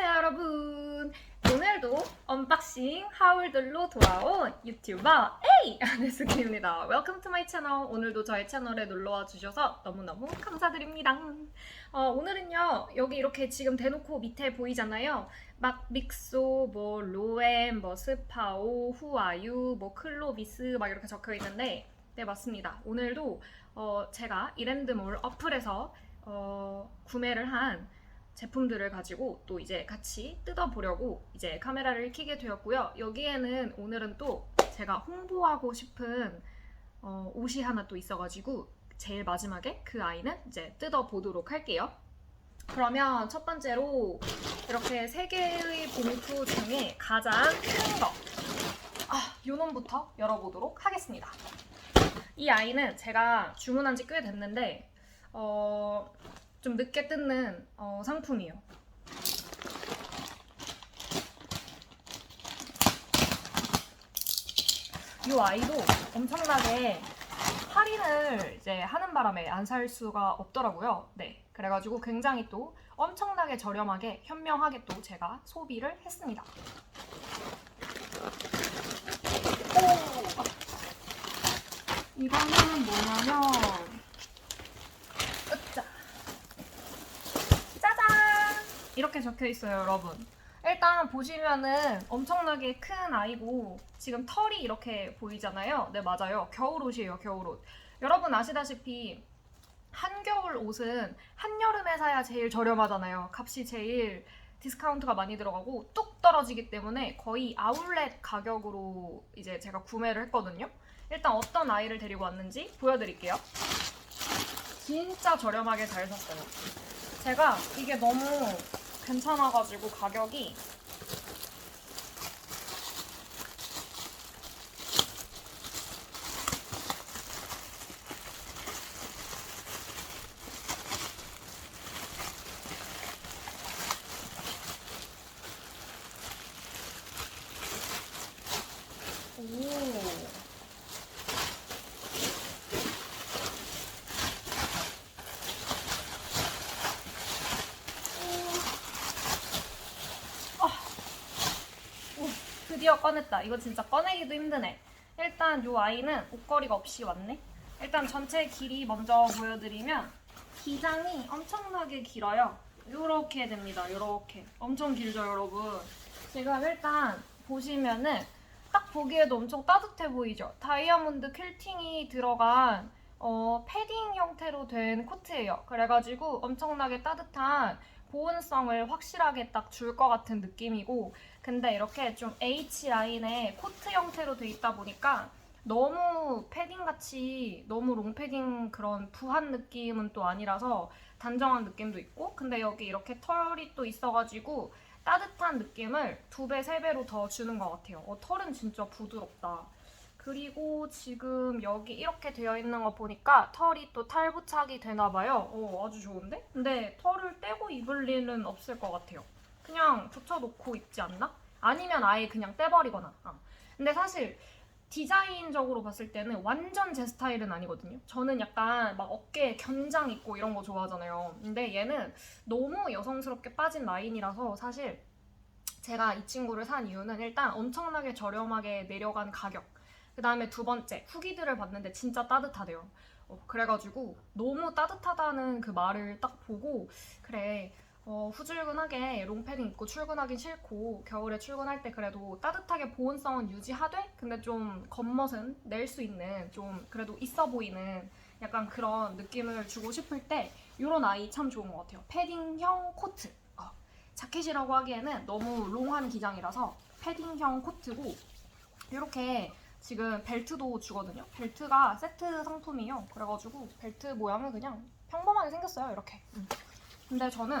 안녕하세요 여러분. 오늘도 언박싱 하울들로 돌아온 유튜버 에이 안혜숙입니다. Welcome to my channel. 오늘도 저의 채널에 놀러와 주셔서 너무너무 감사드립니다. 어, 오늘은요 여기 이렇게 지금 대놓고 밑에 보이잖아요. 막 믹소, 뭐 로엠, 뭐 스파오, 후아유, 뭐 클로비스 막 이렇게 적혀 있는데 네 맞습니다. 오늘도 어, 제가 이랜드몰 어플에서 어, 구매를 한 제품들을 가지고 또 이제 같이 뜯어보려고 이제 카메라를 켜게 되었고요. 여기에는 오늘은 또 제가 홍보하고 싶은 어, 옷이 하나 또 있어가지고 제일 마지막에 그 아이는 이제 뜯어보도록 할게요. 그러면 첫 번째로 이렇게 세 개의 봉투 중에 가장 큰 거, 아, 요 놈부터 열어보도록 하겠습니다. 이 아이는 제가 주문한 지 꽤 됐는데, 어, 좀 늦게 뜯는 어, 상품이에요. 이 아이도 엄청나게 할인을 이제 하는 바람에 안 살 수가 없더라고요. 네. 그래가지고 굉장히 또 엄청나게 저렴하게 현명하게 또 제가 소비를 했습니다. 오! 이거는 뭐냐면 으짜. 짜잔! 이렇게 적혀 있어요, 여러분. 일단 보시면은 엄청나게 큰 아이고 지금 털이 이렇게 보이잖아요. 네, 맞아요. 겨울옷이에요, 겨울옷. 여러분 아시다시피 한겨울 옷은 한여름에 사야 제일 저렴하잖아요. 값이 제일 디스카운트가 많이 들어가고 뚝 떨어지기 때문에 거의 아울렛 가격으로 이제 제가 구매를 했거든요. 일단 어떤 아이를 데리고 왔는지 보여드릴게요. 진짜 저렴하게 잘 샀어요. 제가 이게 너무 괜찮아가지고 가격이 오. 오, 드디어 꺼냈다. 이거 진짜 꺼내기도 힘드네. 일단 요 아이는 옷걸이가 없이 왔네. 일단 전체 길이 먼저 보여드리면 기장이 엄청나게 길어요. 요렇게 됩니다. 요렇게. 엄청 길죠, 여러분. 지금 일단 보시면은 딱 보기에도 엄청 따뜻해 보이죠? 다이아몬드 퀼팅이 들어간 어, 패딩 형태로 된 코트예요. 그래가지고 엄청나게 따뜻한 보온성을 확실하게 딱 줄 것 같은 느낌이고 근데 이렇게 좀 H 라인의 코트 형태로 돼 있다 보니까 너무 패딩 같이 너무 롱 패딩 그런 부한 느낌은 또 아니라서 단정한 느낌도 있고 근데 여기 이렇게 털이 또 있어가지고 따뜻한 느낌을 두 배, 세 배로 더 주는 것 같아요. 어, 털은 진짜 부드럽다. 그리고 지금 여기 이렇게 되어 있는 거 보니까 털이 또 탈부착이 되나 봐요. 어, 아주 좋은데? 근데 털을 떼고 입을 일은 없을 것 같아요. 그냥 붙여놓고 입지 않나? 아니면 아예 그냥 떼버리거나. 아. 근데 사실 디자인적으로 봤을 때는 완전 제 스타일은 아니거든요. 저는 약간 막 어깨에 견장 있고 이런 거 좋아하잖아요. 근데 얘는 너무 여성스럽게 빠진 라인이라서 사실 제가 이 친구를 산 이유는 일단 엄청나게 저렴하게 내려간 가격. 그 다음에 두 번째, 후기들을 봤는데 진짜 따뜻하대요. 어, 그래가지고 너무 따뜻하다는 그 말을 딱 보고 그래 어, 후줄근하게 롱패딩 입고 출근하긴 싫고 겨울에 출근할 때 그래도 따뜻하게 보온성은 유지하되 근데 좀 겉멋은 낼 수 있는 좀 그래도 있어 보이는 약간 그런 느낌을 주고 싶을 때 이런 아이 참 좋은 것 같아요. 패딩형 코트. 어, 자켓이라고 하기에는 너무 롱한 기장이라서 패딩형 코트고 이렇게 지금 벨트도 주거든요. 벨트가 세트 상품이에요. 그래가지고 벨트 모양은 그냥 평범하게 생겼어요. 이렇게. 음. 근데 저는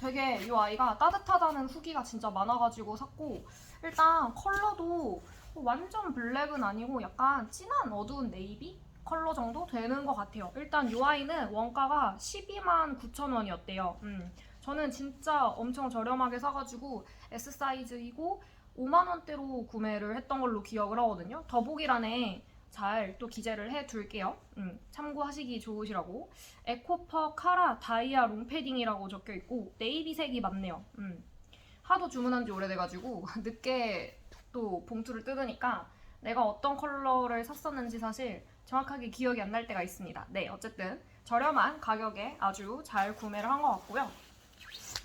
되게 이 아이가 따뜻하다는 후기가 진짜 많아가지고 샀고 일단 컬러도 완전 블랙은 아니고 약간 진한 어두운 네이비 컬러 정도 되는 것 같아요. 일단 이 아이는 원가가 12만 9천 원이었대요. 음, 저는 진짜 엄청 저렴하게 사가지고 S 사이즈이고 5만 원대로 구매를 했던 걸로 기억을 하거든요. 더보기란에 잘 또 기재를 해 둘게요. 음, 참고하시기 좋으시라고. 에코퍼 카라 다이아 롱 패딩이라고 적혀 있고 네이비색이 맞네요. 음. 하도 주문한 지 오래돼가지고 늦게 또 봉투를 뜯으니까 내가 어떤 컬러를 샀었는지 사실 정확하게 기억이 안 날 때가 있습니다. 네, 어쨌든 저렴한 가격에 아주 잘 구매를 한 것 같고요.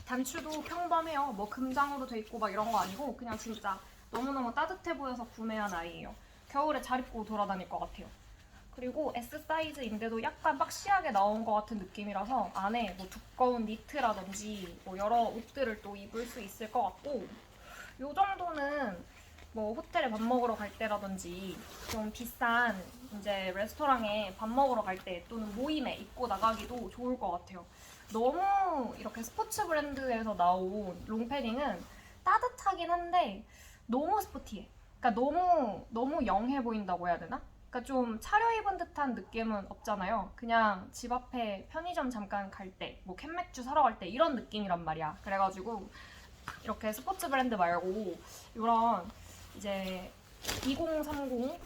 단추도 평범해요. 뭐 금장으로 돼 있고 막 이런 거 아니고 그냥 진짜 너무너무 따뜻해 보여서 구매한 아이예요. 겨울에 잘 입고 돌아다닐 것 같아요. 그리고 S 사이즈인데도 약간 박시하게 나온 것 같은 느낌이라서 안에 뭐 두꺼운 니트라든지 뭐 여러 옷들을 또 입을 수 있을 것 같고 요 정도는 뭐 호텔에 밥 먹으러 갈 때라든지 좀 비싼 이제 레스토랑에 밥 먹으러 갈 때 또는 모임에 입고 나가기도 좋을 것 같아요. 너무 이렇게 스포츠 브랜드에서 나온 롱패딩은 따뜻하긴 한데 너무 스포티해. 그러니까 너무 너무 영해 보인다고 해야 되나? 그러니까 좀 차려입은 듯한 느낌은 없잖아요. 그냥 집 앞에 편의점 잠깐 갈 때, 뭐 캔맥주 사러 갈 때 이런 느낌이란 말이야. 그래가지고 이렇게 스포츠 브랜드 말고 이런 이제 2030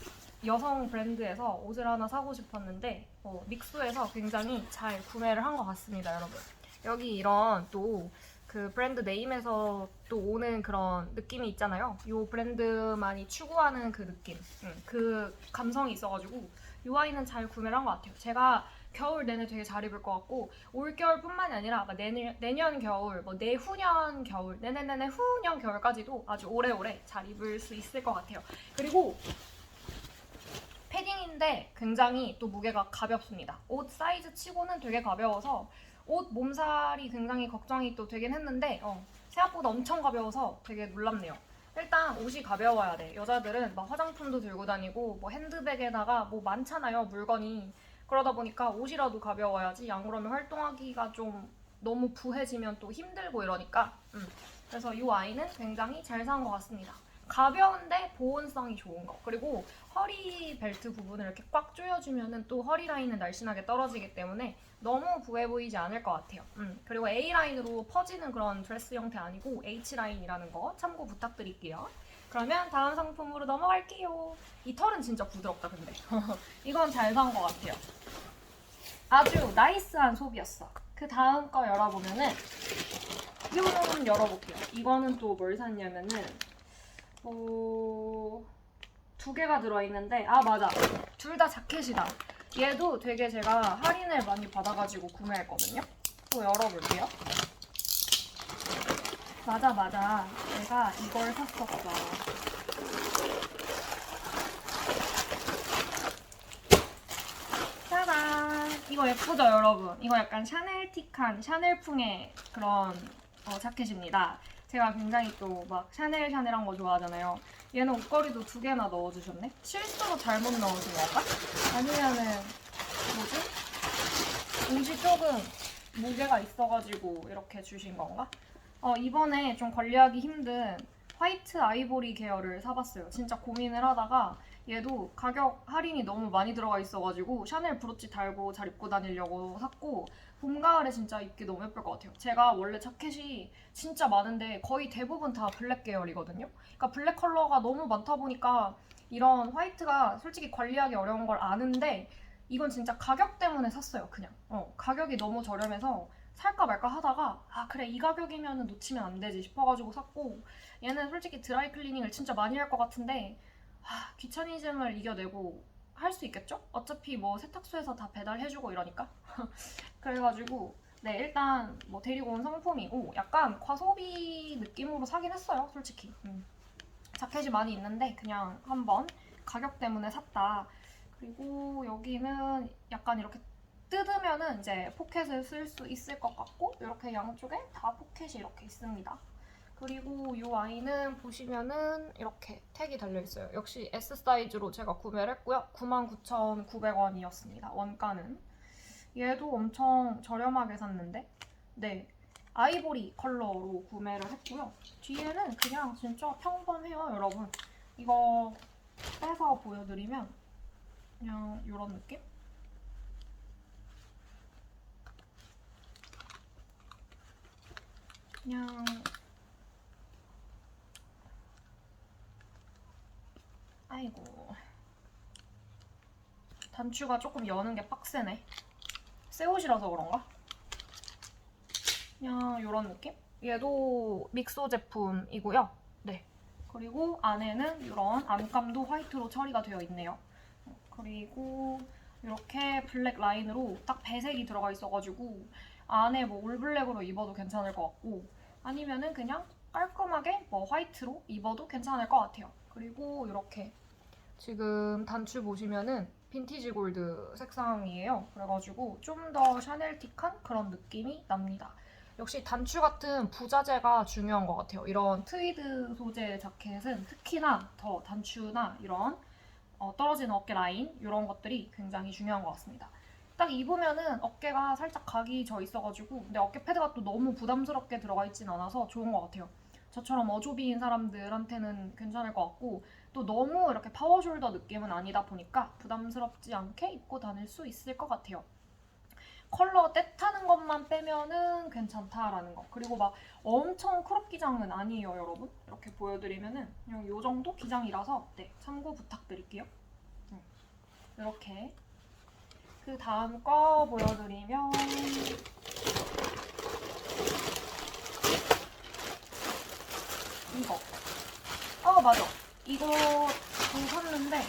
여성 브랜드에서 옷을 하나 사고 싶었는데 어, 믹스에서 굉장히 잘 구매를 한 것 같습니다, 여러분. 여기 이런 또 그 브랜드 네임에서 또 오는 그런 느낌이 있잖아요. 이 브랜드만이 추구하는 그 느낌, 음, 그 감성이 있어가지고 이 아이는 잘 구매를 한 것 같아요. 제가 겨울 내내 되게 잘 입을 것 같고 올 겨울뿐만이 아니라 막 내년, 내년 겨울, 뭐 내후년 겨울, 내내내내 후년 겨울까지도 아주 오래오래 잘 입을 수 있을 것 같아요. 그리고 패딩인데 굉장히 또 무게가 가볍습니다. 옷 사이즈 치고는 되게 가벼워서 옷 몸살이 굉장히 걱정이 또 되긴 했는데 어, 생각보다 엄청 가벼워서 되게 놀랍네요. 일단 옷이 가벼워야 돼. 여자들은 막 화장품도 들고 다니고 뭐 핸드백에다가 뭐 많잖아요 물건이. 그러다 보니까 옷이라도 가벼워야지 안 그러면 활동하기가 좀 너무 부해지면 또 힘들고 이러니까 음. 그래서 이 아이는 굉장히 잘 산 것 같습니다. 가벼운데 보온성이 좋은 거 그리고 허리 벨트 부분을 이렇게 꽉 조여주면은 또 허리 라인은 날씬하게 떨어지기 때문에 너무 부해 보이지 않을 것 같아요. 음, 그리고 A 라인으로 퍼지는 그런 드레스 형태 아니고 H 라인이라는 거 참고 부탁드릴게요. 그러면 다음 상품으로 넘어갈게요. 이 털은 진짜 부드럽다 근데 이건 잘 산 것 같아요. 아주 나이스한 소비였어. 그 다음 거 열어보면은 이거는 열어볼게요. 이거는 또 뭘 샀냐면은 어... 두 개가 들어있는데 아 맞아. 둘 다 자켓이다. 얘도 되게 제가 할인을 많이 받아가지고 구매했거든요. 또 열어볼게요. 맞아 맞아. 내가 이걸 샀었어. 짜잔. 이거 예쁘죠 여러분? 이거 약간 샤넬틱한 샤넬풍의 그런 어, 자켓입니다 제가 굉장히 또 막 샤넬 샤넬한 거 좋아하잖아요. 얘는 옷걸이도 두 개나 넣어주셨네. 실수로 잘못 넣으신 건가? 아니면은 뭐지? 옷이 조금 무게가 있어가지고 이렇게 주신 건가? 어 이번에 좀 관리하기 힘든 화이트 아이보리 계열을 사봤어요. 진짜 고민을 하다가 얘도 가격 할인이 너무 많이 들어가 있어가지고 샤넬 브로치 달고 잘 입고 다니려고 샀고 봄 가을에 진짜 입기 너무 예쁠 것 같아요. 제가 원래 자켓이 진짜 많은데 거의 대부분 다 블랙 계열이거든요. 그러니까 블랙 컬러가 너무 많다 보니까 이런 화이트가 솔직히 관리하기 어려운 걸 아는데 이건 진짜 가격 때문에 샀어요. 그냥 어, 가격이 너무 저렴해서 살까 말까 하다가 아 그래 이 가격이면 놓치면 안 되지 싶어가지고 샀고 얘는 솔직히 드라이 클리닝을 진짜 많이 할 것 같은데 아, 귀차니즘을 이겨내고 할 수 있겠죠? 어차피 뭐 세탁소에서 다 배달해주고 이러니까 그래가지고 네 일단 뭐 데리고 온 상품이고 약간 과소비 느낌으로 사긴 했어요 솔직히 음. 자켓이 많이 있는데 그냥 한번 가격 때문에 샀다 그리고 여기는 약간 이렇게 뜯으면은 이제 포켓을 쓸 수 있을 것 같고 이렇게 양쪽에 다 포켓이 이렇게 있습니다 그리고 이 아이는 보시면은 이렇게 택이 달려있어요. 역시 S 사이즈로 제가 구매를 했고요. 99,900원이었습니다. 원가는. 얘도 엄청 저렴하게 샀는데. 네. 아이보리 컬러로 구매를 했고요. 뒤에는 그냥 진짜 평범해요 여러분. 이거 빼서 보여드리면 그냥 이런 느낌? 그냥 아이고 단추가 조금 여는 게 빡세네. 새 옷이라서 그런가? 그냥 이런 느낌? 얘도 믹소 제품이고요. 네. 그리고 안에는 이런 안감도 화이트로 처리가 되어 있네요. 그리고 이렇게 블랙 라인으로 딱 배색이 들어가 있어가지고 안에 뭐 올블랙으로 입어도 괜찮을 것 같고 아니면은 그냥 깔끔하게 뭐 화이트로 입어도 괜찮을 것 같아요. 그리고 이렇게 지금 단추 보시면은 빈티지 골드 색상이에요. 그래가지고 좀 더 샤넬틱한 그런 느낌이 납니다. 역시 단추 같은 부자재가 중요한 것 같아요. 이런 트위드 소재 자켓은 특히나 더 단추나 이런 어, 떨어지는 어깨 라인 이런 것들이 굉장히 중요한 것 같습니다. 딱 입으면은 어깨가 살짝 각이 져 있어가지고 근데 어깨 패드가 또 너무 부담스럽게 들어가 있진 않아서 좋은 것 같아요. 저처럼 어조비인 사람들한테는 괜찮을 것 같고 또 너무 이렇게 파워숄더 느낌은 아니다 보니까 부담스럽지 않게 입고 다닐 수 있을 것 같아요. 컬러 떼타는 것만 빼면은 괜찮다라는 거. 그리고 막 엄청 크롭 기장은 아니에요, 여러분. 이렇게 보여드리면은 그냥 요 정도 기장이라서 네 참고 부탁드릴게요. 음, 이렇게 그 다음 거 보여드리면 이거. 어 맞아. 이거 좀 샀는데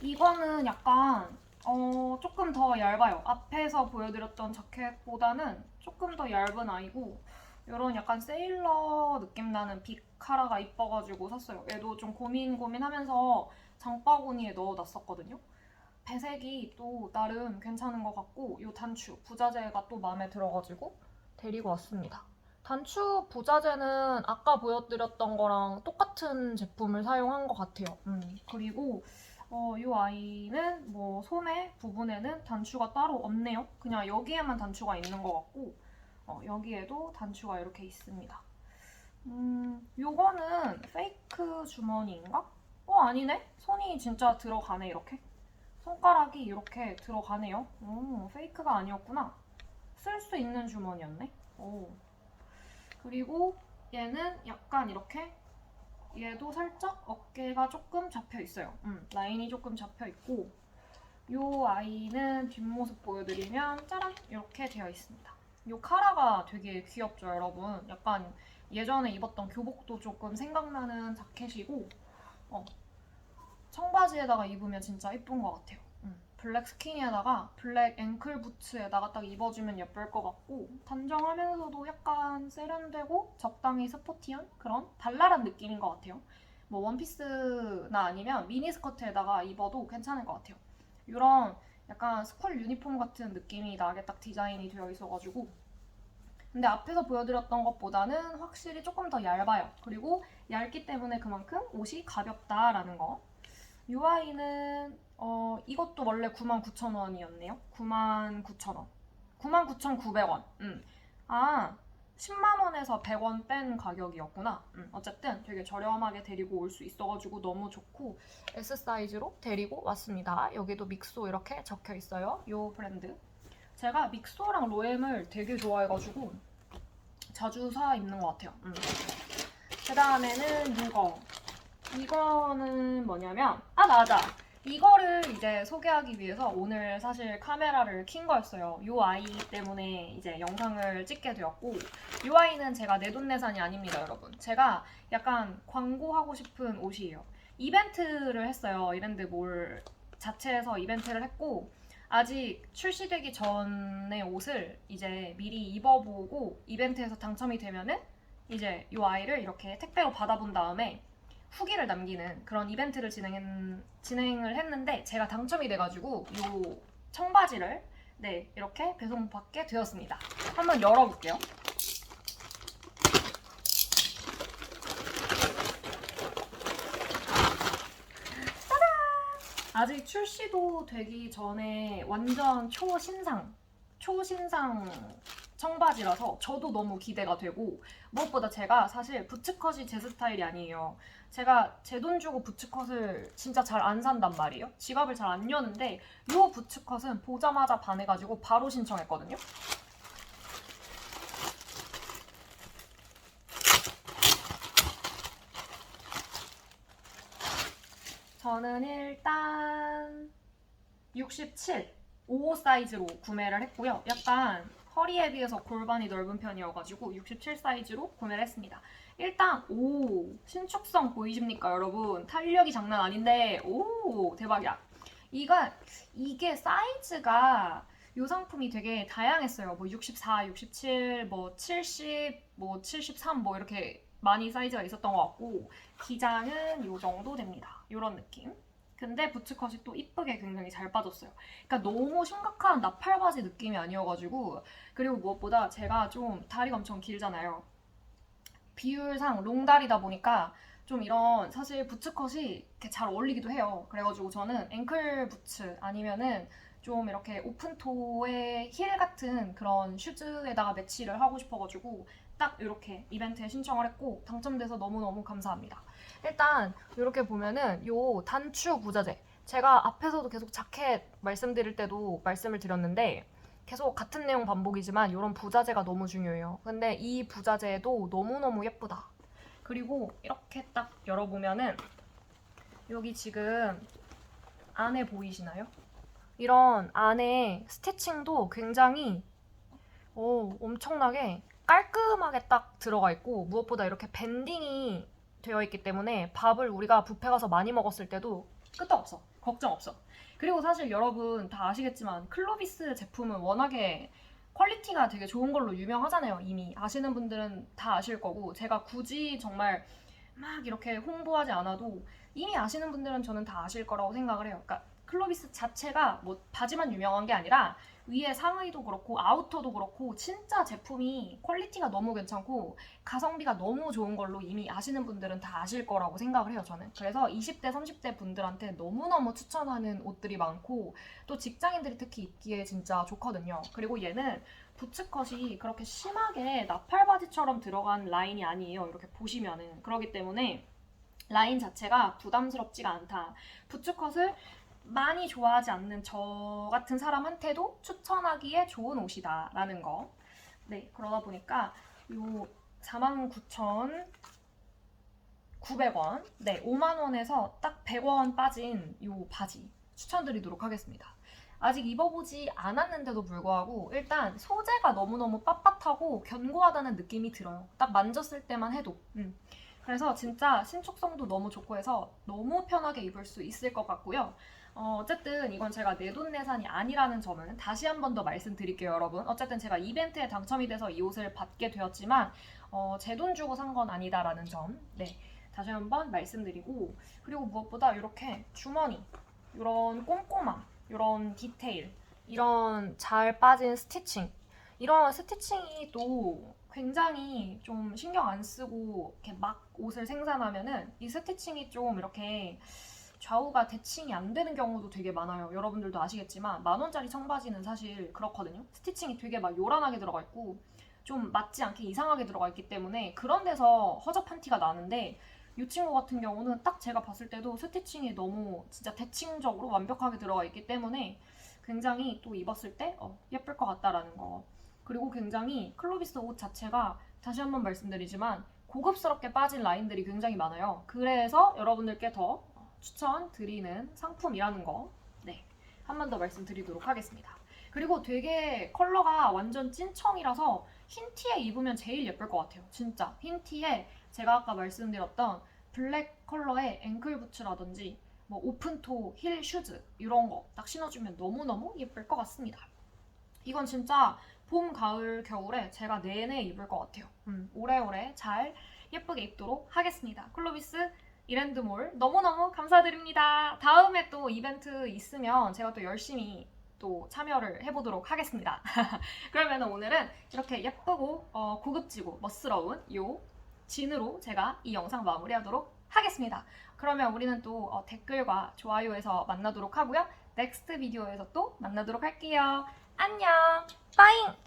이거는 약간 어 조금 더 얇아요. 앞에서 보여드렸던 자켓보다는 조금 더 얇은 아이고 이런 약간 세일러 느낌 나는 비카라가 이뻐가지고 샀어요. 얘도 좀 고민 고민하면서 장바구니에 넣어놨었거든요. 배색이 또 나름 괜찮은 것 같고 이 단추 부자재가 또 마음에 들어가지고 데리고 왔습니다. 단추 부자재는 아까 보여드렸던 거랑 똑같은 제품을 사용한 것 같아요. 음, 그리고 어, 이 아이는 뭐 소매 부분에는 단추가 따로 없네요. 그냥 여기에만 단추가 있는 것 같고 어, 여기에도 단추가 이렇게 있습니다. 음, 요거는 페이크 주머니인가? 어, 아니네? 손이 진짜 들어가네, 이렇게. 손가락이 이렇게 들어가네요. 오, 페이크가 아니었구나. 쓸 수 있는 주머니였네. 오. 그리고 얘는 약간 이렇게 얘도 살짝 어깨가 조금 잡혀 있어요. 음, 라인이 조금 잡혀 있고 요 아이는 뒷모습 보여드리면 짜란 이렇게 되어 있습니다. 요 카라가 되게 귀엽죠, 여러분. 약간 예전에 입었던 교복도 조금 생각나는 자켓이고 어, 청바지에다가 입으면 진짜 예쁜 것 같아요. 음, 블랙 스키니에다가 블랙 앵클 부츠에다가 딱 입어주면 예쁠 것 같고 단정하면서도 약간 세련되고 적당히 스포티한 그런 발랄한 느낌인 것 같아요. 뭐 원피스나 아니면 미니스커트에다가 입어도 괜찮을 것 같아요. 이런 약간 스쿨 유니폼 같은 느낌이 나게 딱 디자인이 되어 있어가지고 근데 앞에서 보여드렸던 것보다는 확실히 조금 더 얇아요. 그리고 얇기 때문에 그만큼 옷이 가볍다라는 거. UI는 어, 이것도 원래 99,000원이었네요. 99,000원. 99,900원. 음. 아, 10만원에서 100원 뺀 가격이었구나. 음, 어쨌든 되게 저렴하게 데리고 올 수 있어가지고 너무 좋고 S 사이즈로 데리고 왔습니다. 여기도 믹소 이렇게 적혀 있어요. 이 브랜드. 제가 믹소랑 로엠을 되게 좋아해가지고 자주 사 입는 것 같아요. 음. 그 다음에는 이거. 이거는 뭐냐면 아 맞아. 이거를 이제 소개하기 위해서 오늘 사실 카메라를 킨 거였어요. 이 아이 때문에 이제 영상을 찍게 되었고 이 아이는 제가 내돈내산이 아닙니다, 여러분. 제가 약간 광고하고 싶은 옷이에요. 이벤트를 했어요. 이랜드 몰 자체에서 이벤트를 했고 아직 출시되기 전의 옷을 이제 미리 입어보고 이벤트에서 당첨이 되면은 이제 이 아이를 이렇게 택배로 받아본 다음에 후기를 남기는 그런 이벤트를 진행했, 진행을 했는데 제가 당첨이 돼가지고 이 청바지를 네 이렇게 배송받게 되었습니다. 한번 열어볼게요. 아직 출시도 되기 전에 완전 초신상, 초신상 청바지라서 저도 너무 기대가 되고 무엇보다 제가 사실 부츠컷이 제 스타일이 아니에요. 제가 제 돈 주고 부츠컷을 진짜 잘 안 산단 말이에요. 지갑을 잘 안 여는데 이 부츠컷은 보자마자 반해가지고 바로 신청했거든요. 저는 일단 67, 5 사이즈로 구매를 했고요. 약간 허리에 비해서 골반이 넓은 편이어가지고 67 사이즈로 구매를 했습니다. 일단 오 신축성 보이십니까 여러분? 탄력이 장난 아닌데 오 대박이야. 이가 이게 사이즈가 이 상품이 되게 다양했어요. 뭐 64, 67, 뭐 70, 뭐 73, 뭐 이렇게 많이 사이즈가 있었던 것 같고 기장은 이 정도 됩니다. 이런 느낌. 근데 부츠컷이 또 이쁘게 굉장히 잘 빠졌어요. 그러니까 너무 심각한 나팔 바지 느낌이 아니어가지고 그리고 무엇보다 제가 좀 다리가 엄청 길잖아요. 비율상 롱다리다 보니까 좀 이런 사실 부츠컷이 이렇게 잘 어울리기도 해요. 그래가지고 저는 앵클 부츠 아니면은 좀 이렇게 오픈토의 힐 같은 그런 슈즈에다가 매치를 하고 싶어가지고 딱 이렇게 이벤트에 신청을 했고 당첨돼서 너무너무 감사합니다. 일단 이렇게 보면은 요 단추 부자재 제가 앞에서도 계속 자켓 말씀드릴 때도 말씀을 드렸는데 계속 같은 내용 반복이지만 이런 부자재가 너무 중요해요. 근데 이 부자재도 너무너무 예쁘다. 그리고 이렇게 딱 열어보면은 여기 지금 안에 보이시나요? 이런 안에 스티칭도 굉장히 오, 엄청나게 깔끔하게 딱 들어가 있고 무엇보다 이렇게 밴딩이 되어 있기 때문에 밥을 우리가 뷔페 가서 많이 먹었을 때도 끄떡 없어. 걱정 없어. 그리고 사실 여러분 다 아시겠지만 클로비스 제품은 워낙에 퀄리티가 되게 좋은 걸로 유명하잖아요. 이미 아시는 분들은 다 아실 거고 제가 굳이 정말 막 이렇게 홍보하지 않아도 이미 아시는 분들은 저는 다 아실 거라고 생각을 해요. 그러니까 클로비스 자체가 뭐 바지만 유명한 게 아니라 위에 상의도 그렇고 아우터도 그렇고 진짜 제품이 퀄리티가 너무 괜찮고 가성비가 너무 좋은 걸로 이미 아시는 분들은 다 아실 거라고 생각을 해요, 저는. 그래서 20대, 30대 분들한테 너무너무 추천하는 옷들이 많고 또 직장인들이 특히 입기에 진짜 좋거든요. 그리고 얘는 부츠컷이 그렇게 심하게 나팔바지처럼 들어간 라인이 아니에요. 이렇게 보시면은. 그렇기 때문에 라인 자체가 부담스럽지가 않다. 부츠컷을 많이 좋아하지 않는 저 같은 사람한테도 추천하기에 좋은 옷이다라는 거. 네, 그러다 보니까 요 49,900원, 네, 5만 원에서 딱 100원 빠진 요 바지 추천드리도록 하겠습니다. 아직 입어보지 않았는데도 불구하고 일단 소재가 너무너무 빳빳하고 견고하다는 느낌이 들어요. 딱 만졌을 때만 해도. 음. 그래서 진짜 신축성도 너무 좋고 해서 너무 편하게 입을 수 있을 것 같고요. 어, 어쨌든 이건 제가 내돈내산이 아니라는 점은 다시 한 번 더 말씀드릴게요, 여러분. 어쨌든 제가 이벤트에 당첨이 돼서 이 옷을 받게 되었지만 어, 제 돈 주고 산 건 아니다라는 점, 네, 다시 한 번 말씀드리고 그리고 무엇보다 이렇게 주머니, 이런 꼼꼼함, 이런 디테일, 이런 잘 빠진 스티칭, 이런 스티칭이 또 굉장히 좀 신경 안 쓰고 이렇게 막 옷을 생산하면은 이 스티칭이 좀 이렇게 좌우가 대칭이 안 되는 경우도 되게 많아요. 여러분들도 아시겠지만 만 원짜리 청바지는 사실 그렇거든요. 스티칭이 되게 막 요란하게 들어가 있고 좀 맞지 않게 이상하게 들어가 있기 때문에 그런 데서 허접한 티가 나는데 이 친구 같은 경우는 딱 제가 봤을 때도 스티칭이 너무 진짜 대칭적으로 완벽하게 들어가 있기 때문에 굉장히 또 입었을 때 어, 예쁠 것 같다라는 거. 그리고 굉장히 클로비스 옷 자체가 다시 한번 말씀드리지만 고급스럽게 빠진 라인들이 굉장히 많아요. 그래서 여러분들께 더 추천드리는 상품이라는 거, 네, 한 번 더 말씀드리도록 하겠습니다. 그리고 되게 컬러가 완전 찐청이라서 흰 티에 입으면 제일 예쁠 것 같아요. 진짜 흰 티에 제가 아까 말씀드렸던 블랙 컬러의 앵클 부츠라든지 뭐 오픈토 힐 슈즈 이런 거 딱 신어주면 너무너무 예쁠 것 같습니다. 이건 진짜 봄, 가을, 겨울에 제가 내내 입을 것 같아요. 음, 오래오래 잘 예쁘게 입도록 하겠습니다. 클로비스 이랜드몰 너무너무 감사드립니다. 다음에 또 이벤트 있으면 제가 또 열심히 또 참여를 해보도록 하겠습니다. 그러면 오늘은 이렇게 예쁘고 어, 고급지고 멋스러운 요 진으로 제가 이 영상 마무리하도록 하겠습니다. 그러면 우리는 또 어, 댓글과 좋아요에서 만나도록 하고요. 넥스트 비디오에서 또 만나도록 할게요. 안녕! 빠잉!